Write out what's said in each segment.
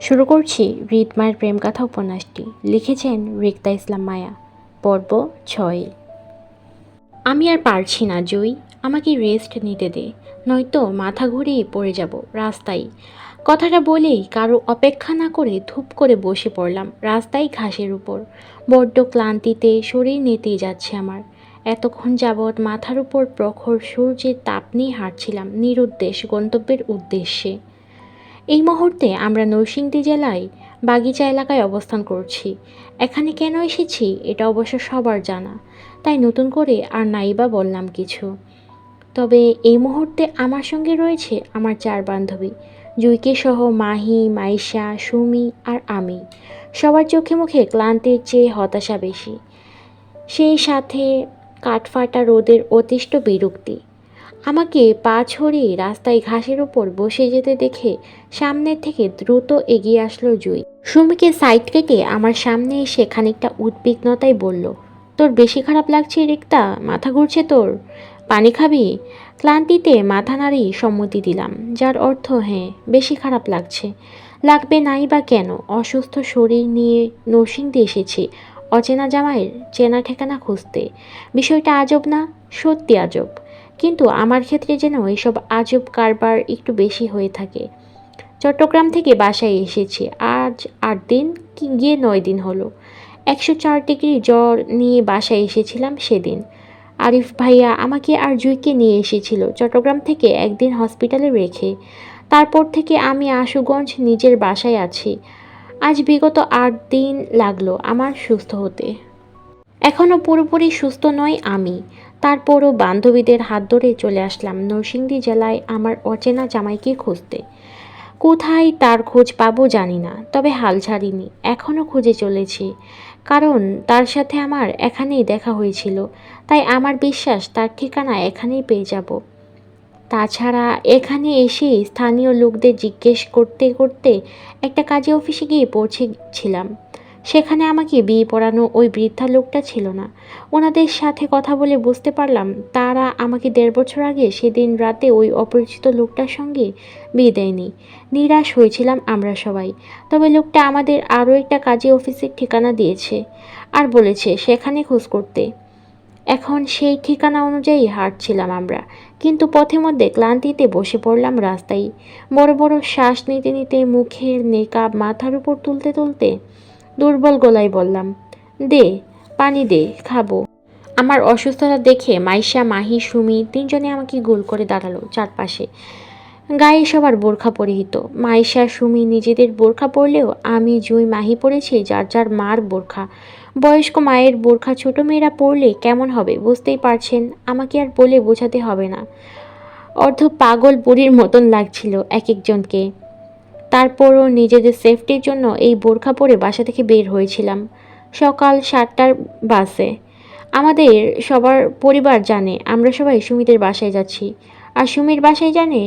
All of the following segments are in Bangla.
শুরু করছি রিদমায়ের প্রেমকথা উপন্যাসটি। লিখেছেন রিক্তা ইসলাম মায়া। পর্ব ছয়। আমি আর পারছি না, জুই। আমাকে রেস্ট নিতে দে। নয়তো মাথা ঘুরিয়ে পড়ে যাব রাস্তায়। কথাটা বলেই কারও অপেক্ষা না করে ধূপ করে বসে পড়লাম রাস্তায় ঘাসের উপর। বড্ড ক্লান্তিতে শরীর নেতেই যাচ্ছে আমার। এতক্ষণ যাবৎ মাথার উপর প্রখর সূর্যের তাপ নিয়ে হাঁটছিলাম নিরুদ্দেশ গন্তব্যের উদ্দেশ্যে। এই মুহূর্তে আমরা নরসিংদী জেলায় বাগিচা এলাকায় অবস্থান করছি। এখানে কেন এসেছি এটা অবশ্য সবার জানা। তাই নতুন করে আর নাইবা বললাম কিছু। তবে এই মুহূর্তে আমার সঙ্গে রয়েছে আমার চার বান্ধবী, জুইকে সহ মাহি, মাইশা, সুমি আর আমি। সবার চোখে মুখে ক্লান্তির চেয়ে হতাশা বেশি। সেই সাথে কাঠফাটা রোদের অতিষ্ঠ বিরক্তি। আমাকে পা ছড়িয়ে রাস্তায় ঘাসের উপর বসে যেতে দেখে সামনের থেকে দ্রুত এগিয়ে আসলো জুই। সুমিকে সাইড কেটে আমার সামনে এসে খানিকটা উদ্বিগ্নতায় বলল, তোর বেশি খারাপ লাগছে রিক্তা? মাথা ঘুরছে তোর? পানি খাবি? ক্লান্তিতে মাথা নাড়ি সম্মতি দিলাম, যার অর্থ হ্যাঁ বেশি খারাপ লাগছে। লাগবে নাই বা কেন? অসুস্থ শরীর নিয়ে নরসিংদী এসেছি, অচেনা জামাইয়ের চেনা ঠিকানা খুঁজতে। বিষয়টা আজব না? সত্যি আজব। কিন্তু আমার ক্ষেত্রে যেন এসব আজব কারবার একটু বেশি হয়ে থাকে। চট্টগ্রাম থেকে বাসায় এসেছি। আজ আট দিন গিয়ে নয় দিন হলো। একশো চার ডিগ্রি জ্বর নিয়ে বাসায় এসেছিলাম সেদিন। আরিফ ভাইয়া আমাকে আর জুইকে নিয়ে এসেছিল চট্টগ্রাম থেকে একদিন হসপিটালে রেখে। তারপর থেকে আমি আশুগঞ্জ নিজের বাসায় আছি। আজ বিগত আট দিন লাগল আমার সুস্থ হতে। এখনও পুরোপুরি সুস্থ নয় আমি। তারপরও বান্ধবীদের হাত ধরে চলে আসলাম নরসিংদী জেলায় আমার অচেনা জামাইকে খুঁজতে। কোথায় তার খোঁজ পাবো জানি না, তবে হাল ছাড়িনি, এখনও খুঁজে চলেছি। কারণ তার সাথে আমার এখানেই দেখা হয়েছিল, তাই আমার বিশ্বাস তার ঠিকানা এখানেই পেয়ে যাব। তাছাড়া এখানে এসে স্থানীয় লোকদের জিজ্ঞেস করতে করতে একটা কাজে অফিসে গিয়ে পৌঁছেছিলাম। সেখানে আমাকে বিয়ে পড়ানো ওই বৃদ্ধা লোকটা ছিল না। ওনাদের সাথে কথা বলে বুঝতে পারলাম, তারা আমাকে দেড় বছর আগে সেদিন রাতে ওই অপরিচিত লোকটার সঙ্গে বিয়ে দেয়নি। নিরাশ হয়েছিলাম আমরা সবাই। তবে লোকটা আমাদের আরও একটা কাজে অফিসের ঠিকানা দিয়েছে আর বলেছে সেখানে খোঁজ করতে। এখন সেই ঠিকানা অনুযায়ী হাঁটছিলাম আমরা, কিন্তু পথে মধ্যে ক্লান্তিতে বসে পড়লাম রাস্তায়। বড় বড় শ্বাস নিতে নিতে মুখের নেকাব মাথার উপর তুলতে তুলতে দুর্বল গলায় বললাম, দে, পানি দে, খাব। আমার অসুস্থতা দেখে মাইশা, মাহি, সুমি তিনজনে আমাকে গোল করে দাঁড়াল চারপাশে। গায়ে সবার বোরখা পরিহিত। মাইশা, সুমি নিজেদের বোরখা পরলেও আমি, জুই, মাহি পরেছি, যার যার মার বোরখা। বয়স্ক মায়ের বোরখা ছোট মেয়েরা পরলে কেমন হবে বুঝতেই পারছেন, আমাকে আর বলে বোঝাতে হবে না। অর্ধ পাগল বুড়ির মতন লাগছিল এক একজনকে তারপরও নিজেদের সেফটির জন্য এই বোরখা পরে বাসা থেকে বের হয়েছিলাম। সকাল সাতটার বাসে। আমাদের সবার পরিবার জানে, আমরা সবাই সুমিদের বাসায় যাচ্ছি। আর সুমির বাসায় জানে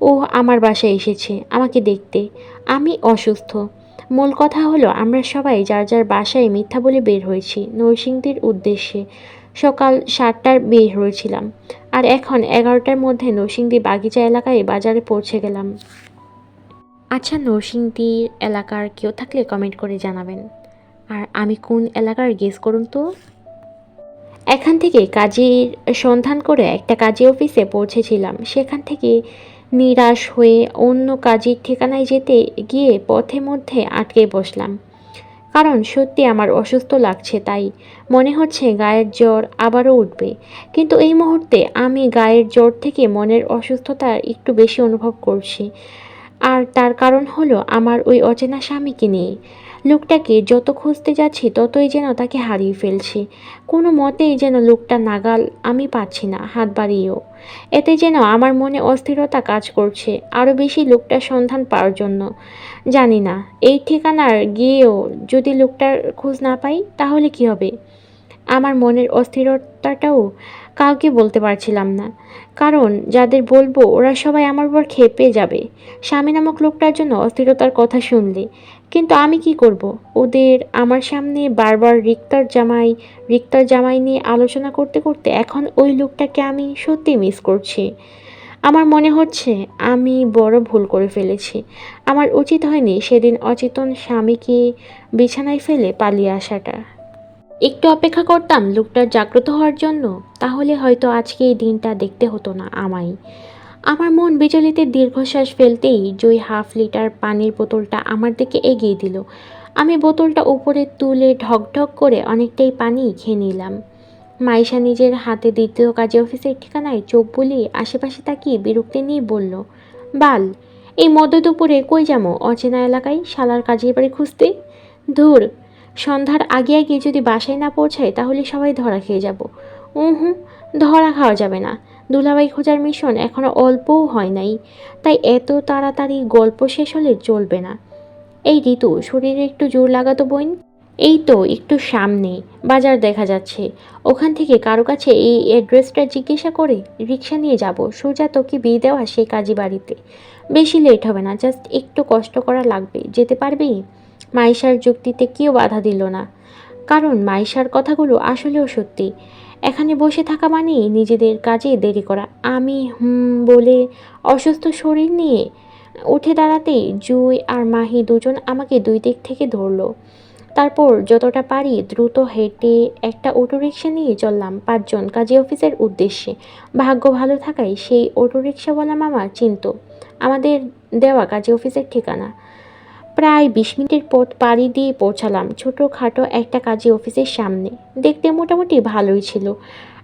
ও আমার বাসায় এসেছে, আমাকে দেখতে। আমি অসুস্থ। মূল কথা হলো, আমরা সবাই যার যার বাসায় মিথ্যা বলে বের হয়েছি, নরসিংদীর উদ্দেশ্যে। সকাল সাতটার বের হয়েছিলাম। আর এখন এগারোটার মধ্যে নরসিংদী বাগিচা এলাকায় বাজারে পৌঁছে গেলাম। আচ্ছা নরসিংদীর এলাকার কেউ থাকলে কমেন্ট করে জানাবেন। আর আমি কোন এলাকার গেস করুন তো? এখান থেকে কাজের সন্ধান করে একটা কাজী অফিসে পৌঁছেছিলাম। সেখান থেকে নিরাশ হয়ে অন্য কাজের ঠিকানায় যেতে গিয়ে পথে মধ্যে আটকে বসলাম। কারণ সত্যি আমার অসুস্থ লাগছে, তাই মনে হচ্ছে গায়ের জ্বর আবারও উঠবে। কিন্তু এই মুহূর্তে আমি গায়ের জ্বর থেকে মনের অসুস্থতা একটু বেশি অনুভব করছি। আর তার কারণ হলো আমার ওই অচেনা স্বামীকে নিয়ে লোকটাকে যত খুঁজতে যাচ্ছি, ততই যেন তাকে হারিয়ে ফেলছি। কোনো মতেই যেন লোকটা নাগাল আমি পাচ্ছি না, হাত বাড়িয়েও। এতে যেন আমার মনে অস্থিরতা কাজ করছে, আরও বেশি লোকটার সন্ধান পাওয়ার জন্য। জানি না, এই ঠিকানার গিয়েও যদি লোকটার খোঁজ না পাই, তাহলে কি হবে? আমার মনের অস্থিরতাটাও কাউকে বলতে পারছিলাম না। কারণ যাদের বলব, ওরা সবাই আমার উপর খেপে যাবে। স্বামী নামক লোকটার জন্য অস্থিরতার কথা শুনলে। কিন্তু আমি কি করব? ওদের আমার সামনে বারবার রিক্তার জামাই রিক্তার জামাই নিয়ে আলোচনা করতে করতে এখন ওই লোকটাকে আমি সত্যি মিস করছি। আমার মনে হচ্ছে আমি বড় ভুল করে ফেলেছি। আমার উচিত হয়নি সেদিন অচেতন স্বামীকে বিছানায় ফেলে পালিয়ে আসাটা। একটু অপেক্ষা করতাম লোকটার জাগ্রত হওয়ার জন্য, তাহলে হয়তো আজকে এই দিনটা দেখতে হতো না আমায়। আমার মন বিচলিতে দীর্ঘশ্বাস ফেলতেই জয় হাফ লিটার পানির বোতলটা আমার দিকে এগিয়ে দিল। আমি বোতলটা উপরে তুলে ঢকঢক করে অনেকটাই পানি খেয়ে নিলাম। মাইশা নিজের হাতে দ্বিতীয় কাজে অফিসের ঠিকানায় চোখ বুলিয়ে আশেপাশে তাকিয়ে বিরক্তি নিয়ে বলল, বাল, এই মধ্য দুপুরে কই যাব অচেনা এলাকায় শালার কাজের বাড়ি খুঁজতে? ধুর সন্ধ্যার আগে আগে যদি বাসায় না পৌঁছায়, তাহলে সবাই ধরা খেয়ে যাব। হুম ধরা খাওয়া যাবে না। দুলাবাই খোঁজার মিশন এখনও অল্পও হয় নাই। তাই এত তাড়াতাড়ি গল্প শেষ হলে চলবে না। এই ঋতু, শরীরে একটু জোর লাগাতো বইন এই তো, একটু সামনে, বাজার দেখা যাচ্ছে। ওখান থেকে কারও কাছে এই অ্যাড্রেসটা জিজ্ঞাসা করে রিক্সা নিয়ে যাব। সোজা তোকে বিয়ে দেওয়া সেই কাজী বাড়িতে। বেশি লেট হবে না জাস্ট একটু কষ্ট করা লাগবে। যেতে পারবি? মাইশার যুক্তিতে কেউ বাধা দিল না। কারণ মাইশার কথাগুলো আসলেও সত্যি। এখানে বসে থাকা মানেই নিজেদের কাজে দেরি করা। আমি হুম বলে অসুস্থ শরীর নিয়ে উঠে দাঁড়াতেই জুই আর মাহি দুজন আমাকে দুই দিক থেকে ধরলো। তারপর যতটা পারি দ্রুত হেঁটে একটা অটোরিকশা নিয়ে চললাম পাঁচজন কাজী অফিসের উদ্দেশ্যে। ভাগ্য ভালো থাকায় সেই অটোরিকশাওয়ালা মামা চিনত। আমাদের দেওয়া কাজী অফিসের ঠিকানা। প্রায় বিশ মিনিটের পথ পাড়ি দিয়ে পৌঁছালাম ছোটোখাটো একটা কাজী অফিসের সামনে। দেখতে মোটামুটি ভালোই ছিল।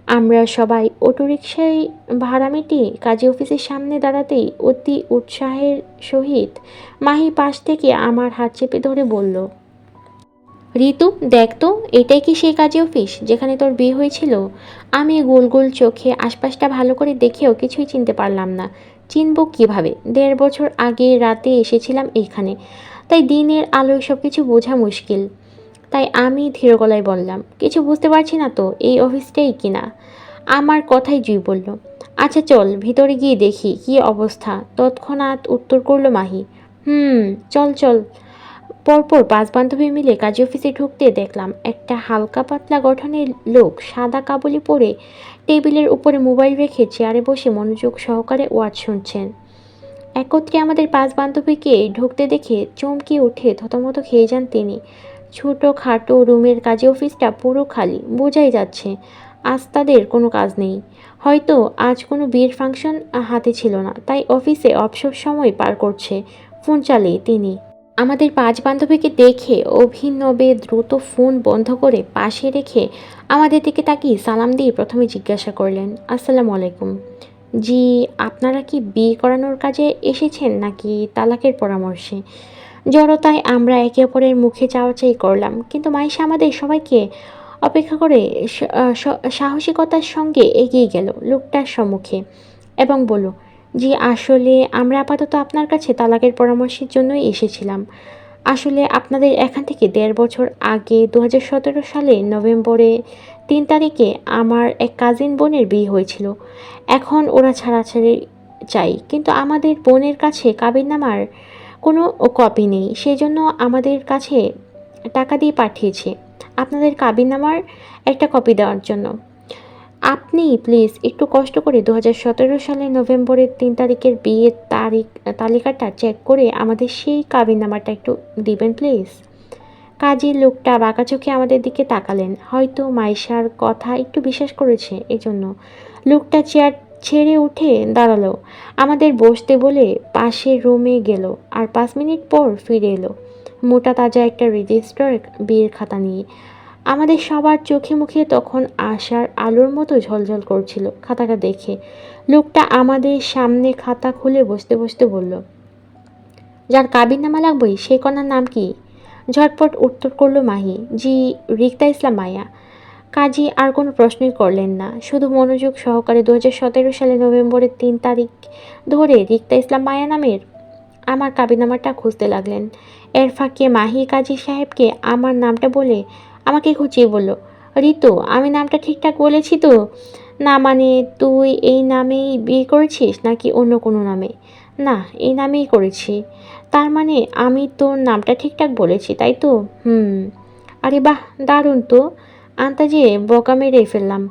আমরা সবাই অটোরিকশায় ভাড়া মিটিয়ে কাজী অফিসের সামনে দাঁড়াতেই অতি উৎসাহের সহিত মাহি পাশ থেকে আমার হাত চেপে ধরে বলল, ঋতু, দেখ তো, এটাই কি সেই কাজী অফিস যেখানে তোর বিয়ে হয়েছিল? আমি গোল গোল চোখে আশপাশটা ভালো করে দেখেও কিছুই চিনতে পারলাম না। চিনব কীভাবে? দেড় বছর আগে রাতে এসেছিলাম এইখানে। তাই দিনের আলোয় সব কিছু বোঝা মুশকিল। তাই আমি ধীর গলায় বললাম, কিছু বুঝতে পারছি না তো, এই অফিসটাই কিনা? আমার কথাই জুই বলল আচ্ছা চল, ভিতরে গিয়ে দেখি কি অবস্থা। তৎক্ষণাৎ উত্তর করল মাহি, হুম, চল চল। পরপর পাঁচ বান্ধবী মিলে কাজী অফিসে ঢুকতে দেখলাম, একটা হালকা পাতলা গঠনের লোক সাদা কাবলি পরে টেবিলের উপরে মোবাইল রেখে চেয়ারে বসে মনোযোগ সহকারে ওয়াজ শুনছেন। একত্রে আমাদের পাঁচ বান্ধবীকে ঢুকতে দেখে চমকে উঠে থতমত খেয়ে যান তিনি। ছোটো খাটো রুমের কাজে অফিসটা পুরো খালি, বোঝাই যাচ্ছে আজ তাদের কোনো কাজ নেই। হয়তো আজ কোনো বিয়ের ফাংশন হাতে ছিল না, তাই অফিসে অবসর সময় পার করছে, ফোন চালিয়ে তিনি। আমাদের পাঁচ বান্ধবীকে দেখে অভিনবে দ্রুত ফোন বন্ধ করে পাশে রেখে আমাদের দিকে তাকিয়ে সালাম দিয়ে প্রথমে জিজ্ঞাসা করলেন, আসসালামু আলাইকুম। জি, আপনারা কি বিয়ে করানোর কাজে এসেছেন নাকি তালাকের পরামর্শে? জড়তায় আমরা একে অপরের মুখে চাওয়াচাই করলাম, কিন্তু মাইশা আমাদের সবাইকে অপেক্ষা করে সাহসিকতার সঙ্গে এগিয়ে গেল লোকটার সম্মুখে এবং বলল, জি, আসলে আমরা আপাতত আপনার কাছে তালাকের পরামর্শের জন্যই এসেছিলাম। আসলে আপনাদের এখান থেকে দেড় বছর আগে দু হাজার সতেরো সালে নভেম্বরে তিন তারিখে আমার এক কাজিন বোনের বিয়ে হয়েছিল। এখন ওরা ছাড়াছাড়ি চাই। কিন্তু আমাদের বোনের কাছে কাবিননামার কোনো কপি নেই। সেই জন্য আমাদের কাছে টাকা দিয়ে পাঠিয়েছে। আপনাদের কাবিননামার একটা কপি দেওয়ার জন্য। আপনি প্লিজ একটু কষ্ট করে দু হাজার সতেরো সালের নভেম্বরের তিন তারিখের বিয়ের তারিখ, তালিকাটা চেক করে আমাদের সেই কাবিন নাম্বারটা একটু দিবেন প্লিজ কাজের লোকটা বাঁকা চোখে আমাদের দিকে তাকালেন। হয়তো মাইশার কথা একটু বিশ্বাস করেছে এজন্য। লোকটা চেয়ার ছেড়ে উঠে দাঁড়াল। আমাদের বসতে বলে পাশের রুমে গেল আর পাঁচ মিনিট পর ফিরে এলো। মোটা তাজা একটা রেজিস্টার বিয়ের খাতা নিয়ে। আমাদের সবার চোখে মুখে তখন আশার আলোর মতো ঝলঝল করছিল খাতাটা দেখে। লোকটা আমাদের সামনে খাতা খুলে বসতে বসতে বলল, যার কাবির নামা লাগবে সেই কন্যার নাম কি? ঝটপট উত্তর করল মাহি। জি, রিক্তা ইসলাম মায়া কাজী, আর কোনো প্রশ্নই করলেন না। শুধু মনোযোগ সহকারে দু হাজার সালে নভেম্বরের তিন তারিখ ধরে রিক্তা ইসলাম মায়া নামের আমার কাবিনামাটা খুঁজতে লাগলেন। এর ফাঁকে মাহি কাজী সাহেবকে আমার নামটা বলে আমাকে খুঁচিয়ে বলল, ঋতু, আমি নামটা ঠিকঠাক বলেছি তো? না মানে তুই এই নামেই বিয়ে করেছিস নাকি অন্য কোনো নামে? না, এই নামেই করেছি। তার মানে আমি তোর নামটা ঠিকঠাক বলেছি, তাই তো? হুম। আরে বাহ, দারুণ তো। আন্তাজে বকা মেরে ফেললাম।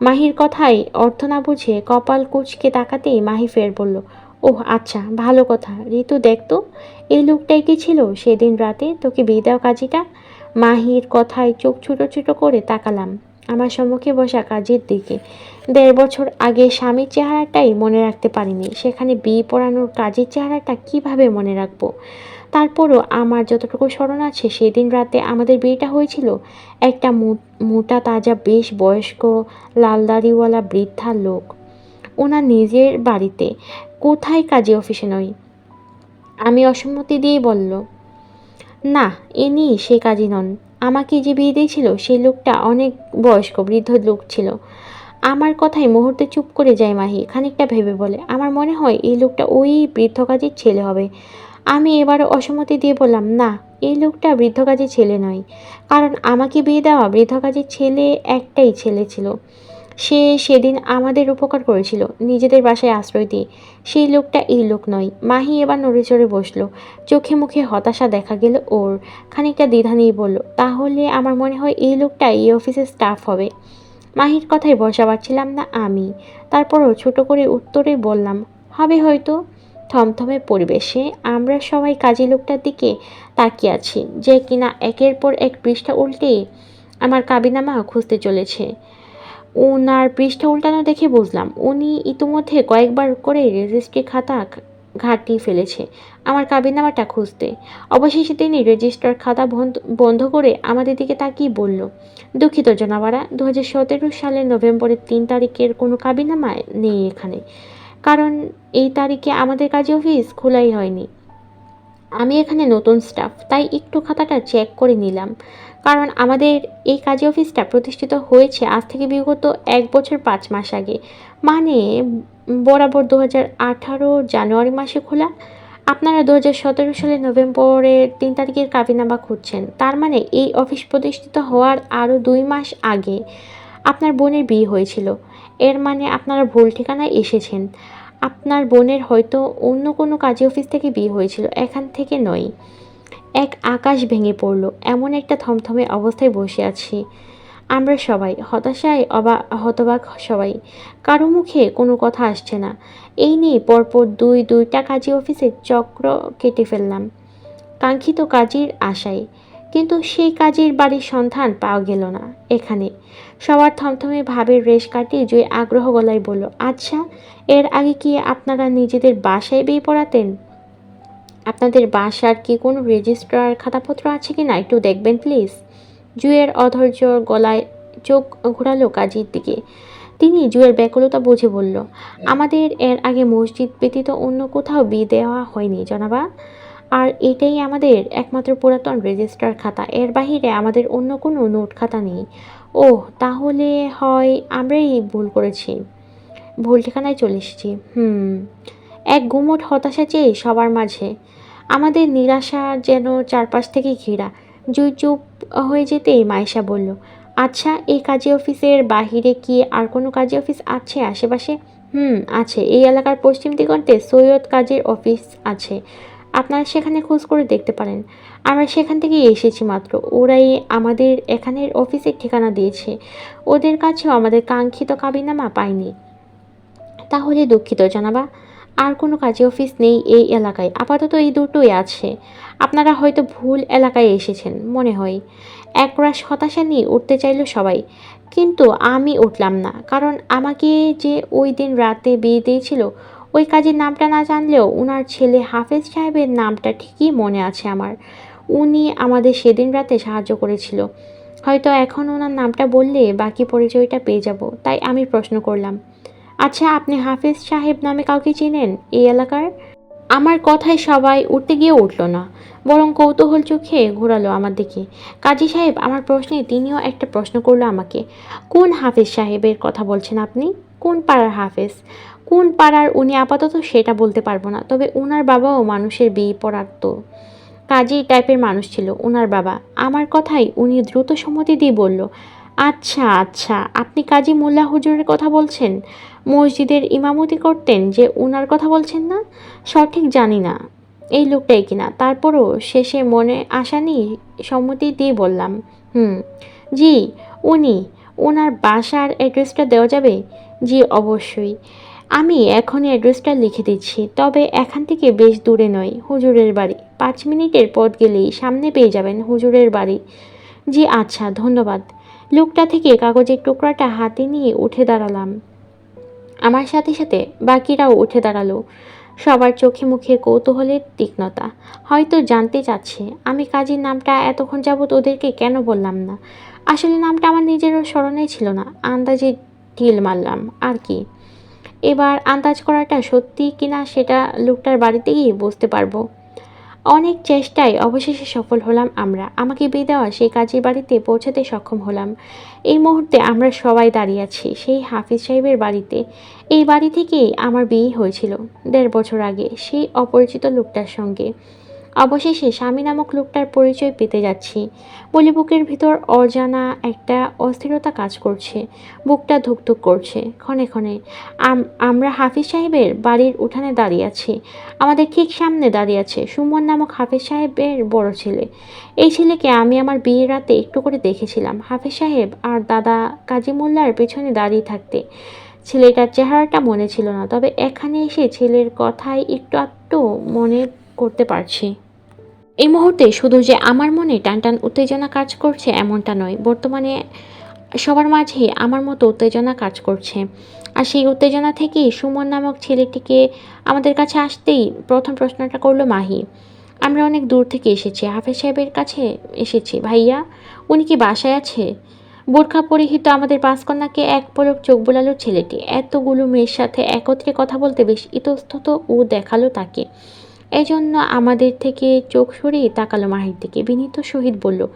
মাহির কথায় অর্থ না বুঝে কপাল কুচকে তাকাতেই মাহি ফের বলল, ওহ আচ্ছা ভালো কথা। ঋতু দেখতো এই লোকটাই কি ছিল সেদিন রাতে? তোকে বিয়ে দেওয়া কাজীটা? মাহির কথায় চোখ ছোটো ছোটো করে তাকালাম। আমার সম্মুখে বসা কাজের দিকে। দেড় বছর আগে স্বামীর চেহারাটাই মনে রাখতে পারিনি। সেখানে বিয়ে পড়ানোর কাজের চেহারাটা কীভাবে মনে রাখব? তারপরও আমার যতটুকু স্মরণ আছে, সেদিন রাতে আমাদের বিয়েটা হয়েছিল। একটা মোটা তাজা, বেশ বয়স্ক লাল দাড়িওয়ালা বৃদ্ধা লোক। ওনার নিজের বাড়িতে, কোথায় কাজে অফিসে নয় আমি অসম্মতি দিয়ে বলল, না ইনি সে কাজী নন। আমাকে যে বিয়ে দিয়েছিল, সেই লোকটা অনেক বয়স্ক, বৃদ্ধ লোক ছিল। আমার কথায় মুহূর্তে চুপ করে যায় মাহি, খানিকটা ভেবে বলে। আমার মনে হয় এই লোকটা ওই বৃদ্ধ কাজের ছেলে হবে। আমি এবার অসম্মতি দিয়ে বললাম, না, এই লোকটা বৃদ্ধ কাজের ছেলে নয়। কারণ আমাকে বিয়ে দেওয়া বৃদ্ধ কাজের ছেলে একটাই ছেলে ছিল। সে সেদিন আমাদের উপকার করেছিল, নিজেদের বাসায় আশ্রয় দিয়ে। সেই লোকটা এই লোক নয়। মাহি এবার নড়ে চড়ে বসল। চোখে মুখে হতাশা দেখা গেল ওর। খানিকটা দ্বিধা নিয়ে বলল, তাহলে আমার মনে হয় এই লোকটা এই অফিসের স্টাফ হবে? মাহির কথায় বসা পারছিলাম না আমি। তারপরও ছোট করে উত্তরে বললাম, হবে হয়তো। থমথমে পরিবেশে আমরা সবাই কাজী লোকটার দিকে তাকিয়ে আছি, যে কিনা একের পর এক পৃষ্ঠা উল্টে আমার কাবিনামা খুঁজতে চলেছে। ওনার পৃষ্ঠা উল্টানো দেখে বুঝলাম। উনি ইতিমধ্যে কয়েকবার করে রেজিস্ট্রি খাতা ঘাটিয়ে ফেলেছে। আমার কাবিনামাটা খুঁজতে। অবশেষে তিনি রেজিস্টার খাতা বন্ধ করে আমাদের দিকে তাকিয়ে বলল, দুঃখিত জনাবারা দু হাজার সতেরো সালের নভেম্বরের তিন তারিখের কোনো কাবিনামা নেই এখানে। কারণ এই তারিখে আমাদের কাজে অফিস খোলাই হয়নি। আমি এখানে নতুন স্টাফ, তাই একটু খাতাটা চেক করে নিলাম। কারণ আমাদের এই কাজী অফিসটা প্রতিষ্ঠিত হয়েছে আজ থেকে বিগত এক বছর পাঁচ মাস আগে। মানে বরাবর দু আঠারো জানুয়ারি মাসে খোলা। আপনারা দু হাজার সতেরো সালের নভেম্বরের তিন তারিখের কাবিনামা খুঁজছেন। তার মানে এই অফিস প্রতিষ্ঠিত হওয়ার আরও দুই মাস আগে আপনার বোনের বিয়ে হয়েছিল। এর মানে আপনারা ভুল ঠিকানায় এসেছেন। আপনার বোনের হয়তো অন্য কোনো কাজী অফিস থেকে বিয়ে হয়েছিল, এখান থেকে নয়। এক আকাশ ভেঙে পড়ল। এমন একটা থমথমে অবস্থায় বসে আছি। আমরা সবাই, হতাশায় অবা, হতবাক সবাই। কারও মুখে কোনো কথা আসছে না। এই নিয়ে পরপর দুই, দুইটা কাজী অফিসের চক্র কেটে ফেললাম। কাঙ্ক্ষিত কাজের আশায়। কিন্তু সেই কাজের বাড়ির সন্ধান পাওয়া গেল না এখানে। সবার থমথমে ভাবের রেশ কাটিয়ে জয় আগ্রহ গলায় বলল আচ্ছা এর আগে কি আপনারা নিজেদের বাসায় বিয়ে পড়াতেন? আপনাদের বাসার কি কোনো রেজিস্ট্রার খাতাপত্র আছে কি না একটু দেখবেন, প্লিজ? জুয়ের অধৈর্য গলায় চোখ ঘোরালো কাজীর দিকে। তিনি জুয়ের ব্যাকুলতা বুঝে বলল, আমাদের এর আগে মসজিদ ব্যতীত অন্য কোথাও বিয়ে দেওয়া হয়নি, জনাবা। আর এটাই আমাদের একমাত্র পুরাতন রেজিস্টার খাতা। এর বাহিরে আমাদের অন্য কোনো নোট খাতা নেই। ও তাহলে হয় আমরাই ভুল করেছি। ভুল ঠিকানায় চলে এসেছি। হুম। এক গুমোট হতাশা চেয়ে সবার মাঝে আমাদের নিরাশা যেন চারপাশ থেকে ঘেরা। জুই চুপ হয়ে যেতেই মায়েশা বলল আচ্ছা এই কাজী অফিসের বাহিরে কি আর কোনো কাজী অফিস আছে আশেপাশে? হুম, আছে। এই এলাকার পশ্চিম দিগন্তে সৈয়দ কাজের অফিস আছে। আপনারা সেখানে খোঁজ করে দেখতে পারেন। আমরা সেখান থেকেই এসেছি মাত্র। ওরাই আমাদের এখানের অফিসের ঠিকানা দিয়েছে। ওদের কাছেও আমাদের কাঙ্ক্ষিত কাবিনামা পাইনি। তাহলে দুঃখিত, জানাবা। আর কোনো কাজে অফিস নেই এই এলাকায়। আপাতত এই দুটোই আছে। আপনারা হয়তো ভুল এলাকায় এসেছেন, মনে হয়। একরাশ হতাশা নিয়ে উঠতে চাইল সবাই। কিন্তু আমি উঠলাম না, কারণ আমাকে যে ওই দিন রাতে বিয়ে দিয়েছিল, ওই কাজের নামটা না জানলেও ওনার ছেলে হাফেজ সাহেবের নামটা ঠিকই মনে আছে আমার। উনি আমাদের সেদিন রাতে সাহায্য করেছিল। হয়তো এখন ওনার নামটা বললে বাকি পরিচয়টা পেয়ে যাব, তাই আমি প্রশ্ন করলাম। আচ্ছা আপনি হাফিজ সাহেব নামে কাউকে চেনেন এই এলাকার? আমার কথায় সবাই উঠতে গিয়ে উঠল না, বরং কৌতূহল চোখে ঘোরালো আমার দিকে। কাজী সাহেব, আমার প্রশ্নে তিনিও একটা প্রশ্ন করল আমাকে। কোন হাফিজ সাহেবের কথা বলছেন আপনি? কোন পাড়ার হাফেজ? কোন পাড়ার উনি আপাতত সেটা বলতে পারব না, তবে উনার বাবাও মানুষের বিয়ে পড়াতো কাজী টাইপের মানুষ ছিল উনার বাবা। আমার কথাই উনি দ্রুত সম্মতি দিয়ে বলল আচ্ছা আচ্ছা আপনি কাজী মোল্লা হুজুরের কথা বলছেন? মসজিদের ইমামতি করতেন যে উনার কথা বলছেন না? সঠিক জানি না। এই লোকটাই কিনা তারপরও শেষে মনে আশা নিয়ে সম্মতি দিয়ে বললাম, হুম, জি, উনি ওনার বাসার অ্যাড্রেসটা দেওয়া যাবে? জি, অবশ্যই। আমি এখনই অ্যাড্রেসটা লিখে দিচ্ছি, তবে এখান থেকে বেশ দূরে নয়, হুজুরের বাড়ি। পাঁচ মিনিটের পথ গেলেই সামনে পেয়ে যাবেন হুজুরের বাড়ি। জি আচ্ছা ধন্যবাদ। লোকটা থেকে কাগজের টুকরাটা হাতে নিয়ে উঠে দাঁড়ালাম। আমার সাথে সাথে বাকিরাও উঠে দাঁড়াল। সবার চোখে মুখে কৌতূহলের তীক্ষ্ণতা। হয়তো জানতে চাচ্ছে, আমি কাজের নামটা এতক্ষণ যাবৎ ওদেরকে কেন বললাম না? আসলে নামটা আমার নিজেরও স্মরণে ছিল না। আন্দাজে ঢিল মারলাম, আর কি? এবার আন্দাজ করাটা সত্যি কিনা সেটা লোকটার বাড়িতে গিয়ে বুঝতে পারব। অনেক চেষ্টায় অবশেষে সফল হলাম আমরা। আমাকে দেওয়া সেই কাজের বাড়িতে পৌঁছাতে সক্ষম হলাম। এই মুহূর্তে আমরা সবাই দাঁড়িয়ে আছি, সেই হাফিজ সাহেবের বাড়িতে। এই বাড়ি থেকেই আমার বিয়ে হয়েছিল দেড় বছর আগে, সেই অপরিচিত লোকটার সঙ্গে। অবশেষে স্বামী নামক লোকটার পরিচয় পেতে যাচ্ছি। বলি বুকের ভিতর অজানা একটা অস্থিরতা কাজ করছে। বুকটা ধুকধুক করছে। ক্ষণে ক্ষণে। আম- আমরা হাফিজ সাহেবের বাড়ির উঠানে দাঁড়িয়ে আছি। আমাদের ঠিক সামনে দাঁড়িয়ে আছে সুমন নামক হাফিজ সাহেবের বড় ছেলে। এই ছেলেকে আমি আমার বিয়ের রাতে একটু করে দেখেছিলাম। হাফিজ সাহেব আর দাদা কাজী মোল্লার পেছনে দাঁড়িয়ে থাকতে। ছেলেটার চেহারাটা মনে ছিল না, তবে এখানে এসে ছেলের কথাই একটু আধটু মনে করতে পারছি। এই মুহূর্তে শুধু যে আমার মনে টানটান উত্তেজনা কাজ করছে এমনটা নয়, বর্তমানে সবার মাঝে আমার মতো উত্তেজনা কাজ করছে। আর সেই উত্তেজনা থেকেই সুমন নামক ছেলেটিকে আমাদের কাছে আসতেই প্রথম প্রশ্নটা করল মাহি। আমরা অনেক দূর থেকে এসেছি, হাফেজ সাহেবের কাছে এসেছি। ভাইয়া, উনি কি বাসায় আছে? বোরখা পরিহিত আমাদের পাঁচকন্যাকে এক পলক চোখ বোলালো ছেলেটি। এতগুলো মেয়ের সাথে একত্রে কথা বলতে বেশ ইতস্তত ও দেখাল তাকে। এজন্য আমাদের থেকে চোখ সরিয়ে তাকালো মাহির দিকে। বিনীত শহীদ বলল,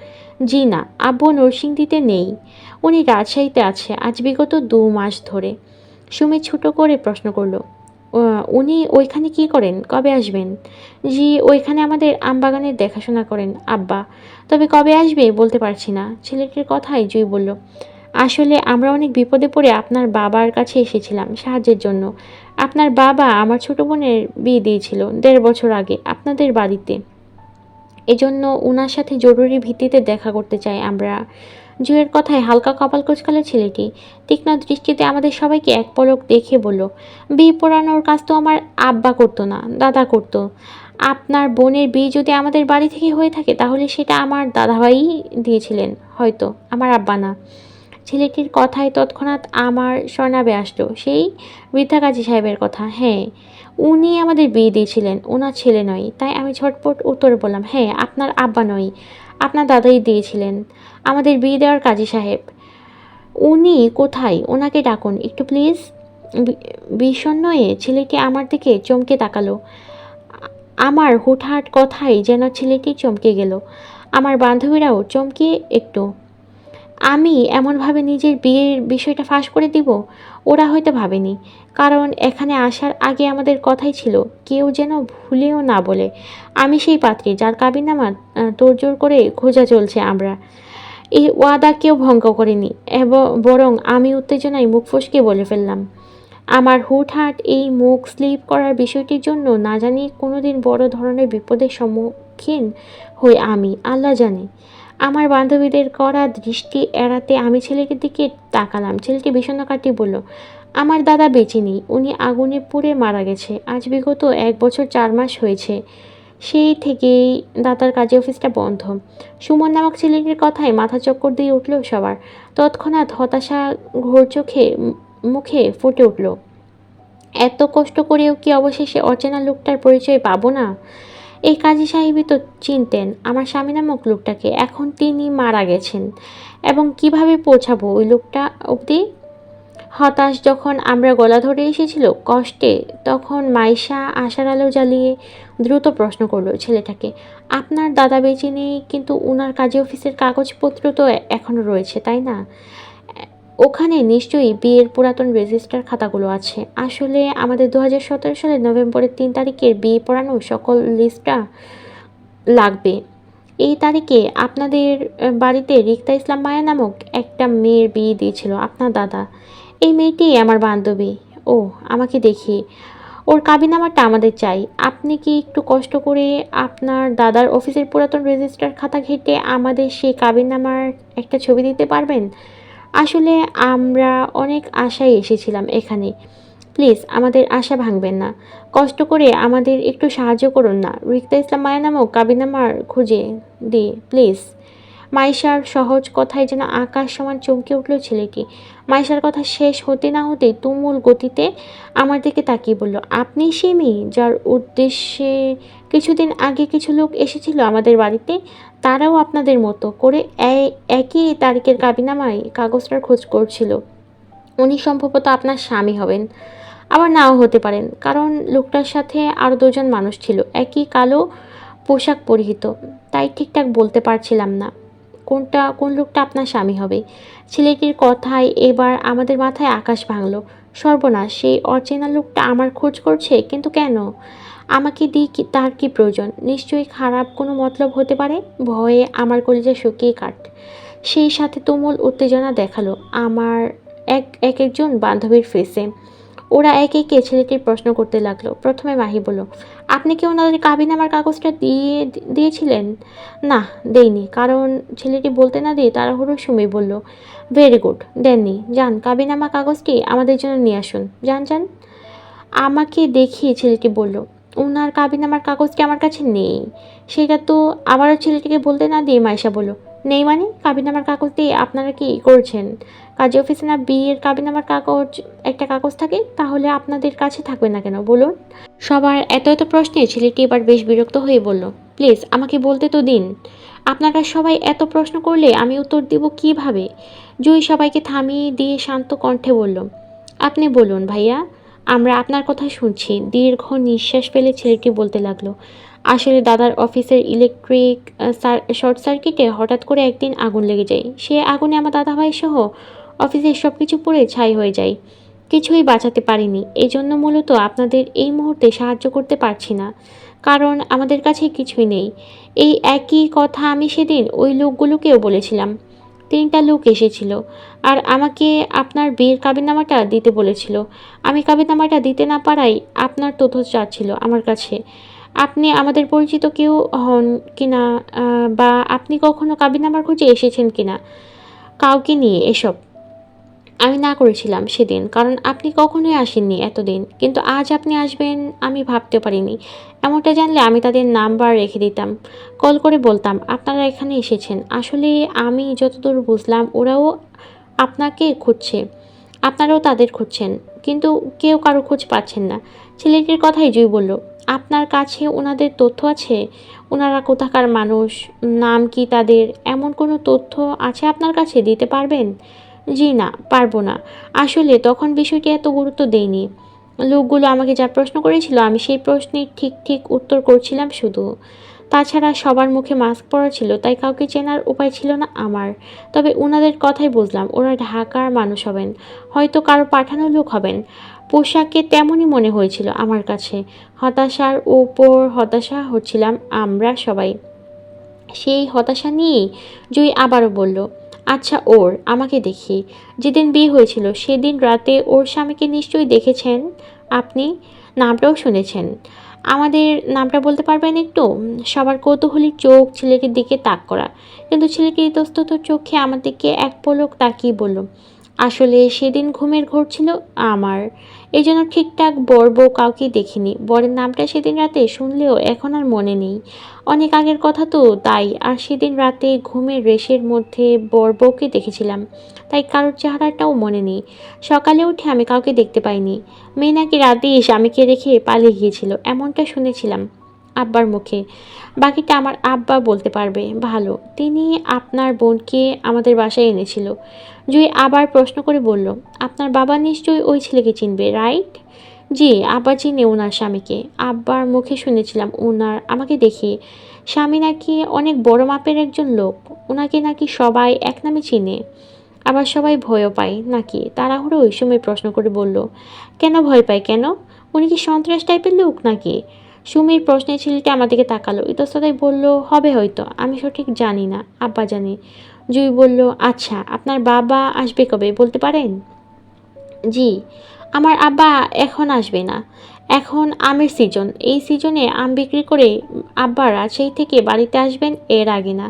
জি না, আব্বু নরসিংদীতে নেই। উনি রাজশাহীতে আছে, আজ বিগত দু মাস ধরে। সুমি ছোট করে প্রশ্ন করল, "ও- উনি ওইখানে কি করেন? কবে আসবেন? জি, ওইখানে আমাদের আমবাগানের দেখাশোনা করেন, আব্বা। তবে কবে আসবে বলতে পারছি না। ছেলেটির কথাই জুই বলল আসলে আমরা অনেক বিপদে পড়ে আপনার বাবার কাছে এসেছিলাম সাহায্যের জন্য। আপনার বাবা আমার ছোট বোনের বিয়ে দিয়েছিল দেড় বছর আগে আপনাদের বাড়িতে। এজন্য ওনার সাথে জরুরি ভিত্তিতে দেখা করতে চাই আমরা। জুয়ের কথায় হালকা কপাল কুচকালো ছেলেটি তীক্ষ্ণ দৃষ্টিতে আমাদের সবাইকে এক পলক দেখে বলল, বিয়ে পড়ানোর কাজ তো আমার আব্বা করতো না, দাদা করতো। আপনার বোনের বিয়ে যদি আমাদের বাড়ি থেকে হয়ে থাকে তাহলে সেটা আমার দাদাভাই দিয়েছিলেন, হয়তো। আমার আব্বা না। ছেলেটির কথায় তৎক্ষণাৎ আমার স্বর্ণাবে আসলো। সেই বৃদ্ধা কাজী সাহেবের কথা। হ্যাঁ উনি আমাদের বিয়ে দিয়েছিলেন। ওনার ছেলে নয়। তাই আমি ঝটপট উত্তরে বললাম হ্যাঁ আপনার আব্বা নয়। আপনার দাদাই দিয়েছিলেন আমাদের বিয়ে দেওয়ার কাজী সাহেব। উনি কোথায়? ওনাকে ডাকুন। একটু প্লিজ বিষণ্ণয়ে ছেলেটি আমার দিকে চমকে তাকালো। আমার হুটহাট কথাই যেন ছেলেটি চমকে গেল। আমার বান্ধবীরাও চমকে একটু। আমি এমনভাবে নিজের বিয়ের বিষয়টা ফাঁস করে দিব? ওরা হয়তো ভাবেনি। কারণ এখানে আসার আগে আমাদের কথাই ছিল, কেউ যেন ভুলেও না বলে। আমি সেই পাত্রী, যার কাবিন কাবিনামা তোড়জোড় করে খোঁজা চলছে আমরা। এই ওয়াদা কেউ ভঙ্গ করেনি, এবং, বরং আমি উত্তেজনায় মুখ ফসকে বলে ফেললাম। আমার হুটহাট এই মুখ স্লিপ করার বিষয়টির জন্য না জানি কোনোদিন বড় ধরনের বিপদের সম্মুখীন হই আমি, আল্লাহ জানে। আমার বান্ধবীদের করা দৃষ্টি এড়াতে আমি ছেলেটির দিকে তাকালাম। ছেলেটি বিষণ্ণ কাটি বলল, আমার দাদা বেঁচে নেই, উনি আগুনে পুড়ে মারা গেছে। আজ বিগত এক বছর চার মাস হয়েছে। সেই থেকেই দাদার কাজে অফিসটা বন্ধ। সুমন নামক ছেলেটির কথায় মাথা চক্কর দিয়ে উঠল সবার। তৎক্ষণাৎ হতাশা ঘোর চোখে মুখে ফুটে উঠল। এত কষ্ট করেও কি অবশেষে অচেনা লোকটার পরিচয় পাবো না? এই কাজী সাহেবই তো চিনতেন আমার স্বামী নামক লোকটাকে। এখন তিনি মারা গেছেন। এবং কীভাবে পৌঁছাবো ওই লোকটা অবধি? হতাশ যখন আমরা গলা ধরে এসেছিল কষ্টে, তখন মাইশা আশার আলো জ্বালিয়ে দ্রুত প্রশ্ন করল ছেলেটাকে, আপনার দাদা বেঁচে নেই, কিন্তু ওনার কাজী অফিসের কাগজপত্র তো এখনও রয়েছে, তাই না? ওখানে নিশ্চয়ই বিয়ের পুরাতন রেজিস্টার খাতাগুলো আছে। আসলে আমাদের দু হাজার সতেরো সালের নভেম্বরের তিন তারিখের বিয়ে পড়ানো সকল লিস্টটা লাগবে। এই তারিখে আপনাদের বাড়িতে রিক্তা ইসলাম মায়া নামক একটা মেয়ের বিয়ে দিয়েছিল, আপনার দাদা। এই মেয়েটি আমার বান্ধবী। ও, আমাকে দেখি। ওর কাবিনামাটা আমাদের চাই। আপনি কি একটু কষ্ট করে আপনার দাদার অফিসের পুরাতন রেজিস্টার খাতা ঘেটে আমাদের সেই কাবিনামার একটা ছবি দিতে পারবেন? আসলে আমরা অনেক আশায় এসেছিলাম এখানে। প্লিজ, আমাদের আশা ভাঙবেন না। কষ্ট করে আমাদের একটু সাহায্য করুন না। রিক্তা ইসলাম, মায়া নামক কাবিনামার খুঁজে দিয়ে প্লিজ। মাইশার সহজ কথায় যেন আকাশ সমান চমকে উঠল ছেলেটি। মাইশার কথা শেষ হতে না হতে তুমুল গতিতে আমার দিকে তাকিয়ে বলল, আপনি সেই মেয়ে যার উদ্দেশ্যে কিছুদিন আগে কিছু লোক এসেছিল আমাদের বাড়িতে? তারাও আপনাদের মতো করে একই তারিখের কাবিনামায় কাগজটার খোঁজ করছিল। উনি সম্ভবত আপনার স্বামী হবেন। আবার নাও হতে পারেন, কারণ লোকটার সাথে আরও দুজন মানুষ ছিল, একই কালো পোশাক পরিহিত। তাই ঠিকঠাক বলতে পারছিলাম না, কোনটা কোন লোকটা আপনার স্বামী হবে। ছেলেটির কথায় এবার আমাদের মাথায় আকাশ ভাঙলো। সর্বনাশ, সেই অচেনা লোকটা আমার খোঁজ করছে, কিন্তু কেন? আমাকে দিয়ে কি, তার কি প্রয়োজন? নিশ্চয়ই খারাপ কোনো মতলব হতে পারে? ভয়ে আমার কলিজা শুকিয়ে কাট সেই সাথে তুমুল উত্তেজনা দেখাল আমার এক এক একজন বান্ধবীর ফেসে ওরা একে একে ছেলেটির প্রশ্ন করতে লাগল। প্রথমে মাহি বলল, আপনি কি ওনাদের কাবিনামার কাগজটা দিয়ে, দিয়েছিলেন? না, দেইনি। কারণ ছেলেটি বলতে না দিয়ে তাড়াহুড়ো সুমি বলল ভেরি গুড দেননি। যান কাবিনামা কাগজটি আমাদের জন্য নিয়ে আসুন। যান যান। আমাকে দেখিয়ে, ছেলেটি বলল ওনার কাবিনামার কাগজটি আমার কাছে নেই? সেটা তো আবারও ছেলেটিকে বলতে না দিয়ে মাইশা বলল, নেই মানে? কাবিনামার কাগজ দিয়ে আপনারা কি করছেন? কাজী অফিসে না বিয়ের কাবিনামার কাগজ, একটা কাগজ থাকে? তাহলে আপনাদের কাছে থাকবে না কেন? বলুন। সবার এত এত প্রশ্নে ছেলেটি এবার বেশ বিরক্ত হয়ে বলল, প্লিজ, আমাকে বলতে তো দিন। আপনারা সবাই এত প্রশ্ন করলে আমি উত্তর দিব কীভাবে? জুই সবাইকে থামিয়ে দিয়ে শান্ত কণ্ঠে বলল, আপনি বলুন ভাইয়া আমরা আপনার কথা শুনছি। দীর্ঘ নিঃশ্বাস ফেলে ছেলেটি বলতে লাগল, আসলে দাদার অফিসের ইলেকট্রিক শর্ট সার্কিটে হঠাৎ করে একদিন আগুন লেগে যায়। সে আগুনে আমার দাদাভাই সহ অফিসের সব কিছু পুড়ে ছাই হয়ে যায়। কিছুই বাঁচাতে পারিনি। এই জন্য মূলত আপনাদের এই মুহূর্তে সাহায্য করতে পারছি না। কারণ আমাদের কাছে কিছুই নেই। এই একই কথা আমি সেদিন ওই লোকগুলোকেও বলেছিলাম। তিনটা লোক এসেছিল আর আমাকে আপনার বিয়ের কাবিনামাটা দিতে বলেছিল। আমি কাবিনামাটা দিতে না পারাই আপনার তথ্য চাচ্ছিল আমার কাছে। আপনি আমাদের পরিচিত কেউ হন কিনা বা আপনি কখনো কাবিনামার খুঁজে এসেছেন কিনা কাউকে নিয়ে এসব। আমি না করেছিলাম সেদিন, কারণ আপনি কখনোই আসেননি এতদিন। কিন্তু আজ আপনি আসবেন, আমি ভাবতে পারিনি। এমনটা জানলে আমি তাদের নাম্বার রেখে দিতাম। কল করে বলতাম, আপনারা এখানে এসেছেন। আসলে আমি যতদূর বুঝলাম, ওরাও আপনাকে খুঁজছে। আপনারাও তাদের খুঁজছেন। কিন্তু কেউ কারও খোঁজ পাচ্ছেন না। ছেলেটির কথাই জুই বলল, আপনার কাছে ওনাদের তথ্য আছে? ওনারা কোথাকার মানুষ? নাম কি তাদের? এমন কোনো তথ্য আছে আপনার কাছে? দিতে পারবেন? জি না, পারব না। আসলে তখন বিষয়টি এত গুরুত্ব দেইনি। লোকগুলো আমাকে যা প্রশ্ন করেছিল, আমি সেই প্রশ্নের ঠিক ঠিক উত্তর করছিলাম শুধু। তাছাড়া সবার মুখে মাস্ক পরা ছিল, তাই কাউকে চেনার উপায় ছিল না আমার। তবে ওনাদের কথাই বুঝলাম, ওরা ঢাকার মানুষ হবেন, হয়তো কারও পাঠানো লোক হবেন। পোশাকে তেমনই মনে হয়েছিল আমার কাছে। হতাশার উপর হতাশা হচ্ছিলাম আমরা সবাই। সেই হতাশা নিয়েই জুই আবারও বলল আচ্ছা ওর, আমাকে দেখি। যেদিন বিয়ে হয়েছিল, সেদিন রাতে ওর স্বামীকে নিশ্চয়ই দেখেছেন? আপনি? নামটাও শুনেছেন। আমাদের নামটা বলতে পারবেন একটু? সবার কৌতূহলী চোখ, ছেলেটির দিকে তাক করা। কিন্তু ছেলেটি ইতস্তত চোখে আমাদেরকে এক পলক তাকিয়ে বলল, আসলে সেদিন ঘুমের ঘোর ছিল আমার। এই জন্য ঠিকঠাক বর বউ কাউকে দেখিনি। বরের নামটা সেদিন রাতে শুনলেও এখন আর মনে নেই। অনেক আগের কথা তো তাই, আর সেদিন রাতে ঘুমের রেশের মধ্যে বর বউকে দেখেছিলাম। তাই কারোর চেহারাটাও মনে নেই। সকালে উঠে আমি কাউকে দেখতে পাইনি। মেয়ে নাকি রাতে স্বামীকে রেখে পালিয়ে গিয়েছিল, এমনটা শুনেছিলাম। আব্বার মুখে। বাকিটা আমার আব্বা বলতে পারবে। ভালো। তিনি আপনার বোনকে আমাদের বাসায় এনেছিল। জুই আবার প্রশ্ন করে বলল, আপনার বাবা নিশ্চয়ই ওই ছেলেকে চিনবে, রাইট? জি, আব্বা চিনে ওনার স্বামীকে। আব্বার মুখে শুনেছিলাম ওনার, আমাকে দেখে। স্বামী নাকি অনেক বড় মাপের একজন লোক। ওনাকে নাকি সবাই এক নামে চিনে। আবার সবাই ভয়ও পায় নাকি? তাড়াহুড়ো ওই সময় প্রশ্ন করে বলল, কেন ভয় পায় কেন? উনি কি সন্ত্রাস টাইপের লোক নাকি? সুমির প্রশ্নে ছেলেটি আমার দিকে তাকালো। ইতস্ততাই বলল, হবে হয়তো। আমি সঠিক জানি না। আব্বা জানি। জুই বলল আচ্ছা আপনার বাবা আসবে কবে, বলতে পারেন? জি, আমার আব্বা এখন আসবে না। এখন আমের সিজন। এই সিজনে আম বিক্রি করে আব্বা রাজশাহী থেকে বাড়িতে আসবেন এর আগে না।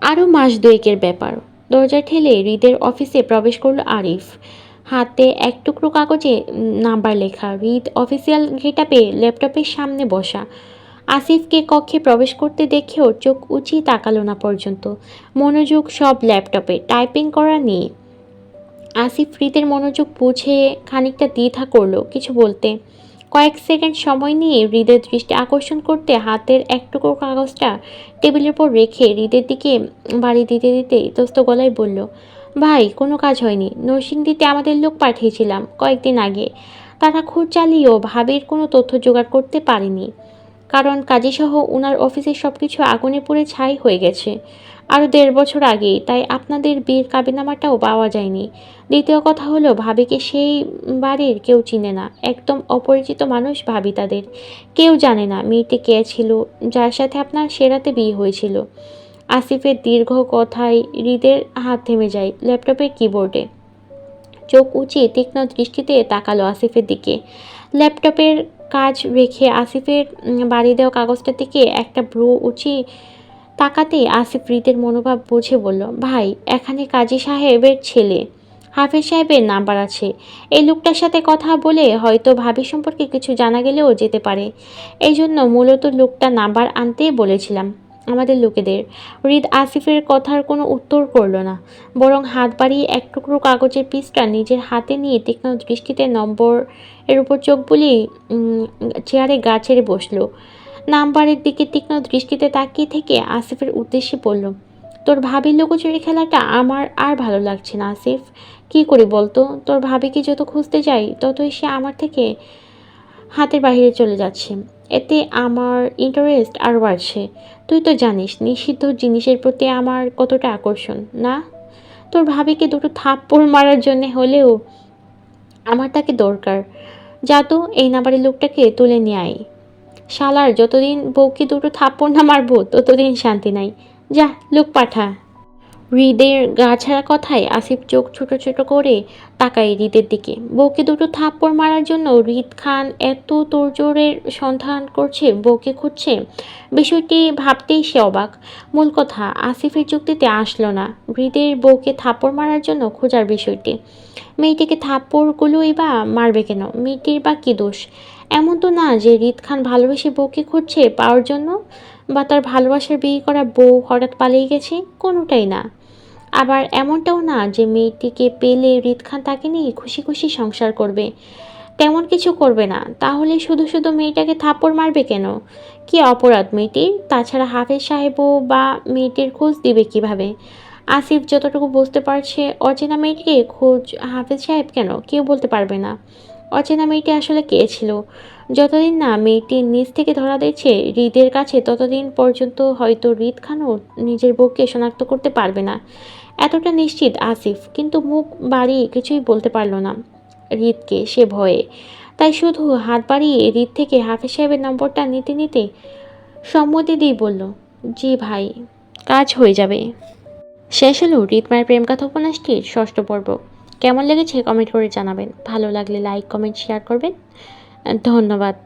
আরও মাস দুয়েকের ব্যাপার। দরজা ঠেলে হৃদের অফিসে প্রবেশ করল আরিফ। হাতে এক টুকরো কাগজে নাম্বার লেখা হৃদ অফিসিয়াল গেটআপে, ল্যাপটপের সামনে বসা। আসিফকে কক্ষে প্রবেশ করতে দেখেও চোখ উঁচিয়ে তাকালো না পর্যন্ত। মনোযোগ সব ল্যাপটপে, টাইপিং করা নিয়ে। আসিফ হৃদের মনোযোগ বুঝে খানিকটা দ্বিধা করল কিছু বলতে। কয়েক সেকেন্ড সময় নিয়ে হৃদের দৃষ্টি আকর্ষণ করতে হাতের এক টুকরো কাগজটা টেবিলের উপর রেখে হৃদের দিকে বাড়ি দিতে দিতে ইতস্ত গলায় বলল ভাই, কোনো কাজ হয়নি। নরসিংদীতে আমাদের লোক পাঠিয়েছিলাম কয়েকদিন আগে। তারা খোঁজ চালিয়েও ভাবির কোনো তথ্য জোগাড় করতে পারেনি। কারণ কাজীসহ ওনার অফিসের সব কিছু আগুনে পুড়ে ছাই হয়ে গেছে। আরও দেড় বছর আগেই, তাই আপনাদের বিয়ের কাবিনামাটাও পাওয়া যায়নি। দ্বিতীয় কথা হলো, ভাবিকে সেই বাড়ির কেউ চিনে না। একদম অপরিচিত মানুষ ভাবি তাদের। কেউ জানে না মেয়েটি কে ছিল, যার সাথে আপনার সেরাতে বিয়ে হয়েছিল। আসিফের দীর্ঘ কথায় হৃদের হাত থেমে যায় ল্যাপটপের কিবোর্ডে। চোখ উঁচিয়ে তীক্ষ্ণ দৃষ্টিতে তাকালো আসিফের দিকে। ল্যাপটপের কাজ রেখে আসিফের বাড়ি দেওয়া কাগজটা থেকে একটা ভ্রু উঁচিয়ে তাকাতে আসিফ হৃদের মনোভাব বুঝে বলল, ভাই, এখানে কাজী সাহেবের ছেলে। হাফেজ সাহেবের নাম্বার আছে। এই লোকটার সাথে কথা বলে হয়তো ভাবি সম্পর্কে কিছু জানা গেলেও যেতে পারে। এই জন্য মূলত লোকটা নাম্বার আনতে বলেছিলাম। আমাদের লোকেদের। হৃদ আসিফের কথার কোনো উত্তর করল না, বরং হাত বাড়িয়ে এক টুকরো কাগজের পিসটা নিজের হাতে নিয়ে তীক্ষ্ণ দৃষ্টিতে নম্বর এর উপর চোখ বুলিয়ে চেয়ারে গা ছেড়ে বসল। নাম্বারের দিকে তীক্ষ্ণ দৃষ্টিতে তাকিয়ে থেকে আসিফের উদ্দেশ্যে বলল, তোর ভাবির লুকোচুরি খেলাটা আমার আর ভালো লাগছে না, আসিফ। কি করি বলতো? তোর ভাবিকে যত খুঁজতে যাই, ততই সে আমার থেকে হাতের বাইরে চলে যাচ্ছে। এতে আমার ইন্টারেস্ট আরও বাড়ছে। তুই তো জানিস, নিষিদ্ধ জিনিসের প্রতি আমার কতটা আকর্ষণ, না? তোর ভাবিকে দুটো থাপ্পড় মারার জন্য হলেও আমার তাকে দরকার। যা তো এই নাম্বারের লোকটাকে তুলে নিয়ে শালার, যতদিন বউকে দুটো থাপ্পড় না মারবো, ততদিন শান্তি নাই। যা, লোক পাঠা। হৃদের গা ছাড়া কথায় আসিফ চোখ ছোট ছোট করে তাকায় হৃদের দিকে। বউকে দুটো থাপ্পড় মারার জন্য হৃদ খান এত তোড়জোড়ের সন্ধান করছে, বউকে খুঁজছে। বিষয়টি ভাবতেই সে অবাক। মূল কথা, আসিফের যুক্তিতে আসলো না। হৃদের বউকে থাপ্পড় মারার জন্য খোঁজার বিষয়টি। মেয়েটিকে থাপ্পড়গুলোই বা মারবে কেন? মেয়েটির বা কী দোষ? এমন তো না যে হৃদ খান ভালোবেসে বউকে খুঁজছে পাওয়ার জন্য, বা তার ভালোবাসার বিয়ে করা বউ হঠাৎ পালিয়ে গেছে, কোনোটাই না। আবার এমনটাও না যে মেয়েটিকে পেলে হৃদ খান তাকে নিয়ে খুশি খুশি সংসার করবে। তেমন কিছু করবে না। তাহলে শুধু শুধু মেয়েটাকে থাপ্পড় মারবে কেন? কি অপরাধ মেয়েটির? তাছাড়া হাফেজ সাহেবও বা মেয়েটির খোঁজ দিবে কীভাবে? আসিফ যতটুকু বুঝতে পারছে, অচেনা মেয়েটিকে খোঁজ হাফেজ সাহেব কেন? কেউ বলতে পারবে না। অচেনা মেয়েটি আসলে কে ছিল? যতদিন না মেয়েটি নিজ থেকে ধরা দিচ্ছে হৃদের কাছে ততদিন পর্যন্ত হয়তো হৃদ খানও নিজের বউকে শনাক্ত করতে পারবে না। এতটা নিশ্চিত, আসিফ। কিন্তু মুখ বাড়িয়ে কিছুই বলতে পারল না হৃদকে সে ভয়ে। তাই শুধু হাত বাড়িয়ে হৃদ থেকে হাফেজ সাহেবের নম্বরটা নিতে নিতে সম্মতি দিয়ে বলল, জি ভাই, কাজ হয়ে যাবে। শেষ হলো রিতমায়ের প্রেম কথা উপন্যাসটির ষষ্ঠ পর্ব। কেমন লেগেছে কমেন্ট করে জানাবেন। ভালো লাগলে লাইক, কমেন্ট, শেয়ার করবেন। ধন্যবাদ।